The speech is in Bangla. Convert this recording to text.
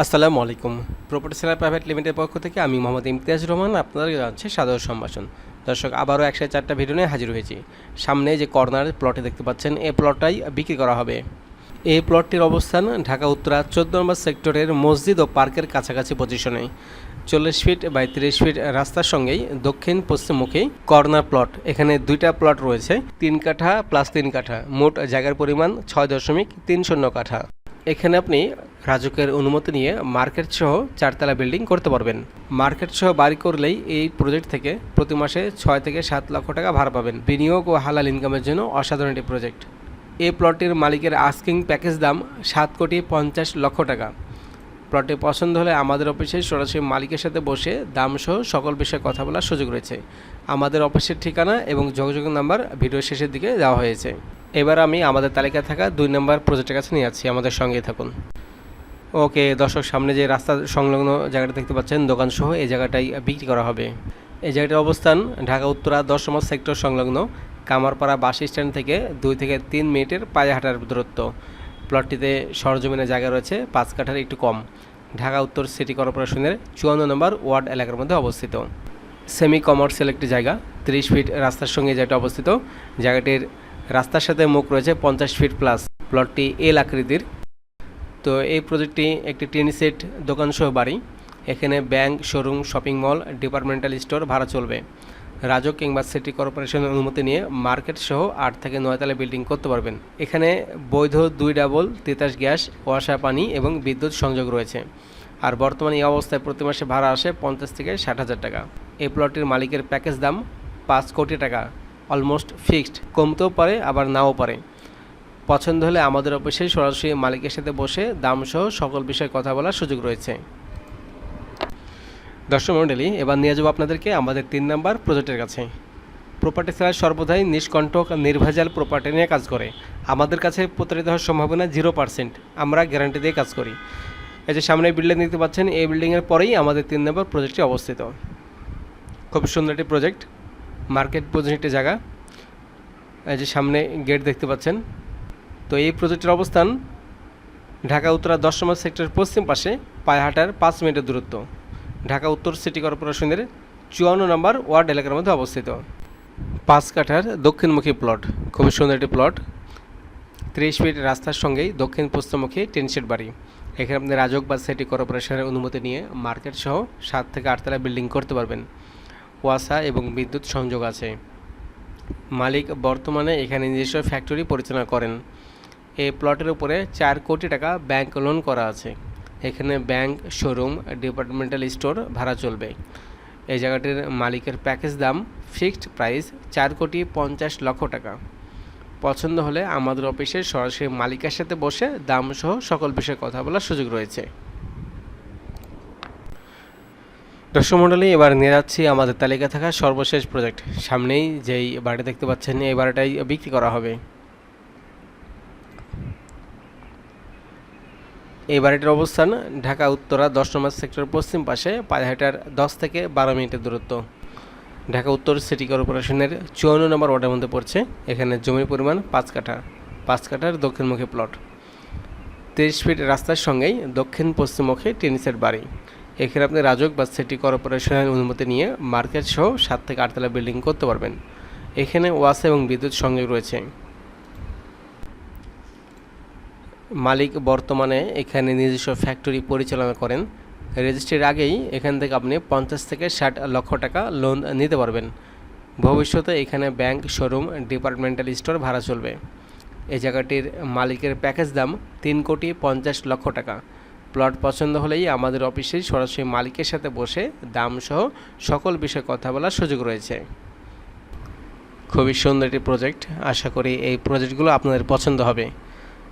আসসালামু আলাইকুম। প্রপার্টি সেলার প্রাইভেট লিমিটেড পক্ষ থেকে আমি মোহাম্মদ ইমতিয়াজ রহমান, আপনাদের জানাচ্ছি সাদর সম্ভাষণ। দর্শক, আবারও একশো চারটা ভিডিও নিয়ে হাজির হয়েছি। সামনে যে কর্নার প্লটে দেখতে পাচ্ছেন এই প্লটটাই বিক্রি করা হবে। এই প্লটটির অবস্থান ঢাকা উত্তরা চোদ্দ নম্বর সেক্টরের মসজিদ ও পার্কের কাছাকাছি পজিশনে চল্লিশ ফিট বাই তিরিশ ফিট রাস্তার সঙ্গেই দক্ষিণ পশ্চিমমুখী কর্নার প্লট এখানে দুইটা প্লট রয়েছে, তিন কাঠা প্লাস তিন কাঠা। মোট জায়গার পরিমাণ ছয় দশমিক তিন শূন্য কাঠা। এখানে আপনি রাজুকের অনুমতি নিয়ে মার্কেট সহ চারতলা বিল্ডিং করতে পারবেন। মার্কেট সহ বাড়ি করলেই এই প্রজেক্ট থেকে প্রতি মাসে ছয় থেকে সাত লক্ষ টাকা ভাড়া পাবেন। বিনিয়োগ ও হালাল ইনকামের জন্য অসাধারণ একটি প্রজেক্ট এই প্লটের মালিকের আস্কিং প্যাকেজ দাম সাত কোটি পঞ্চাশ লক্ষ টাকা। প্লটটি পছন্দ হলে আমাদের অফিসে সরাসরি মালিকের সাথে বসে দামসহ সকল বিষয়ে কথা বলার সুযোগ রয়েছে। আমাদের অফিসের ঠিকানা এবং যোগাযোগ নাম্বার ভিডিও শেষের দিকে দেওয়া হয়েছে। এবার আমি আমাদের তালিকায় থাকা দুই নম্বর প্রজেক্টের কাছে নিয়ে যাচ্ছি। আমাদের সঙ্গে থাকুন। ওকে, দর্শক, সামনে যে রাস্তা সংলগ্ন জায়গাটা দেখতে পাচ্ছেন, দোকানসহ এই জায়গাটাই বিক্রি করা হবে। এই জায়গাটার অবস্থান ঢাকা উত্তরা দশ নম্বর সেক্টর সংলগ্ন কামারপাড়া বাস স্ট্যান্ড থেকে দুই থেকে তিন মিনিটের পায়ে হাঁটার দূরত্ব। প্লটটিতে সরজমিনের জায়গা রয়েছে, পাঁচ কাঠার একটু কম। ঢাকা উত্তর সিটি কর্পোরেশনের চুয়ান্ন নম্বর ওয়ার্ড এলাকার মধ্যে অবস্থিত। সেমি কমার্শিয়াল একটি জায়গা, তিরিশ ফিট রাস্তার সঙ্গে যেটা অবস্থিত। জায়গাটির রাস্তার সাথে মুখ রয়েছে পঞ্চাশ ফিট প্লাস। প্লটটি এল আকৃতির। তো এই প্রজেক্টটি একটি টেন সেট দোকানসহ বাড়ি। এখানে bank, showroom, shopping mall, departmental store, ভাড়া চলবে। রাজক কিংবা সিটি কর্পোরেশনের অনুমতি নিয়ে মার্কেট সহ আট থেকে নয়তলা বিল্ডিং করতে পারবেন। এখানে বৈধ দুই ডাবল, তিতাস গ্যাস ওয়াসা পানি এবং বিদ্যুৎ সংযোগ রয়েছে। আর বর্তমানে এই অবস্থায় প্রতি মাসে ভাড়া আসে পঞ্চাশ থেকে ষাট হাজার টাকা। এই প্লটটির মালিকের প্যাকেজ দাম পাঁচ কোটি টাকা। অলমোস্ট ফিক্সড, কমতেও পারে, আবার নাও পারে। পছন্দ হলে আমাদের অফিসে সরাসরি মালিকের সাথে বসে দামসহ সকল বিষয়ে কথা বলার সুযোগ রয়েছে। দর্শক মণ্ডলী, এবার নিয়ে যাব আপনাদেরকে আমাদের তিন নাম্বার প্রজেক্টের কাছে। প্রপার্টি সেলার সর্বদাই নিষ্কণ্টক, নির্ভেজাল প্রপার্টি নিয়ে কাজ করে। আমাদের কাছে প্রতারিত হওয়ার সম্ভাবনা জিরো পার্সেন্ট আমরা গ্যারান্টি দিয়ে কাজ করি। এই যে সামনে বিল্ডিং দেখতে পাচ্ছেন, এই বিল্ডিংয়ের পরেই আমাদের তিন নম্বর প্রজেক্টটি অবস্থিত। খুব সুন্দর একটি প্রজেক্ট মার্কেট পজিশন একটি জায়গা। এই যে সামনে গেট দেখতে পাচ্ছেন। তো এই প্রজেক্টের অবস্থান ঢাকা উত্তরা দশ নম্বর সেক্টরের পশ্চিম পাশে, পায়হাটার পাঁচ মিনিটের দূরত্ব। ঢাকা উত্তর সিটি কর্পোরেশনের চুয়ান্ন নম্বর ওয়ার্ড এলাকার মধ্যে অবস্থিত। পাঁচ কাঠার দক্ষিণমুখী প্লট, খুবই সুন্দর একটি প্লট। ত্রিশ ফিট রাস্তার সঙ্গেই দক্ষিণ পশ্চিমমুখী টেনশেড বাড়ি। এখানে আপনি রাজক বা সিটি কর্পোরেশনের অনুমতি নিয়ে মার্কেট সহ সাত থেকে আটতলা বিল্ডিং করতে পারবেন। ওয়াসা এবং বিদ্যুৎ সংযোগ আছে। মালিক বর্তমানে এখানে নিজস্ব ফ্যাক্টরি পরিচালনা করেন। এই প্লটের উপরে চার কোটি টাকা ব্যাংক লোন করা আছে। এখানে ব্যাংক, শোরুম, ডিপার্টমেন্টাল স্টোর ভাড়া চলবে। এই জায়গাটির মালিকের প্যাকেজ দাম ফিক্সড প্রাইস চার কোটি পঞ্চাশ লক্ষ টাকা। পছন্দ হলে আমাদের অফিসে সরাসরি মালিকের সাথে বসে দাম সহ সকল বিষয়ে কথা বলার সুযোগ রয়েছে। দর্শক মণ্ডলী, এবার নিয়ে যাচ্ছি আমাদের তালিকা থাকা সর্বশেষ প্রজেক্ট। সামনেই যেই বাড়ি দেখতে পাচ্ছেন, এই বাড়িটাই বিক্রি করা হবে। এই বাড়িটির অবস্থান ঢাকা উত্তরা দশ নম্বর সেক্টর পশ্চিম পাশে, পায়হাটার দশ থেকে বারো মিনিটের দূরত্ব। ঢাকা উত্তর সিটি কর্পোরেশনের চুয়ান্ন নম্বর ওয়ার্ডের মধ্যে পড়ছে। এখানে জমির পরিমাণ পাঁচ কাঠা, পাঁচ কাঠার দক্ষিণমুখী প্লট। তেইশ ফিট রাস্তার সঙ্গেই দক্ষিণ পশ্চিমমুখী টেনিসের বাড়ি। এখানে আপনি রাজক বা সিটি কর্পোরেশনের অনুমতি নিয়ে মার্কেট সহ সাত থেকে আটতলা বিল্ডিং করতে পারবেন। এখানে ওয়াসা এবং বিদ্যুৎ সংযোগ রয়েছে। মালিক বর্তমানে এখানে নিজস্ব ফ্যাক্টরি পরিচালনা করেন। রেজিস্ট্রির আগেই এখান থেকে আপনি পঞ্চাশ থেকে ষাট লক্ষ টাকা লোন নিতে পারবেন। ভবিষ্যতে এখানে ব্যাংক শোরুম ডিপার্টমেন্টাল স্টোর ভাড়া চলবে। এই জায়গাটির মালিকের প্যাকেজ দাম তিন কোটি পঞ্চাশ লক্ষ টাকা। প্লট পছন্দ হলেই আমাদের অফিসে সরাসরি মালিকের সাথে বসে দাম সহ সকল বিষয়ে কথা বলার সুযোগ রয়েছে। খুবই সুন্দর একটি প্রজেক্ট আশা করি এই প্রজেক্টগুলো আপনাদের পছন্দ হবে।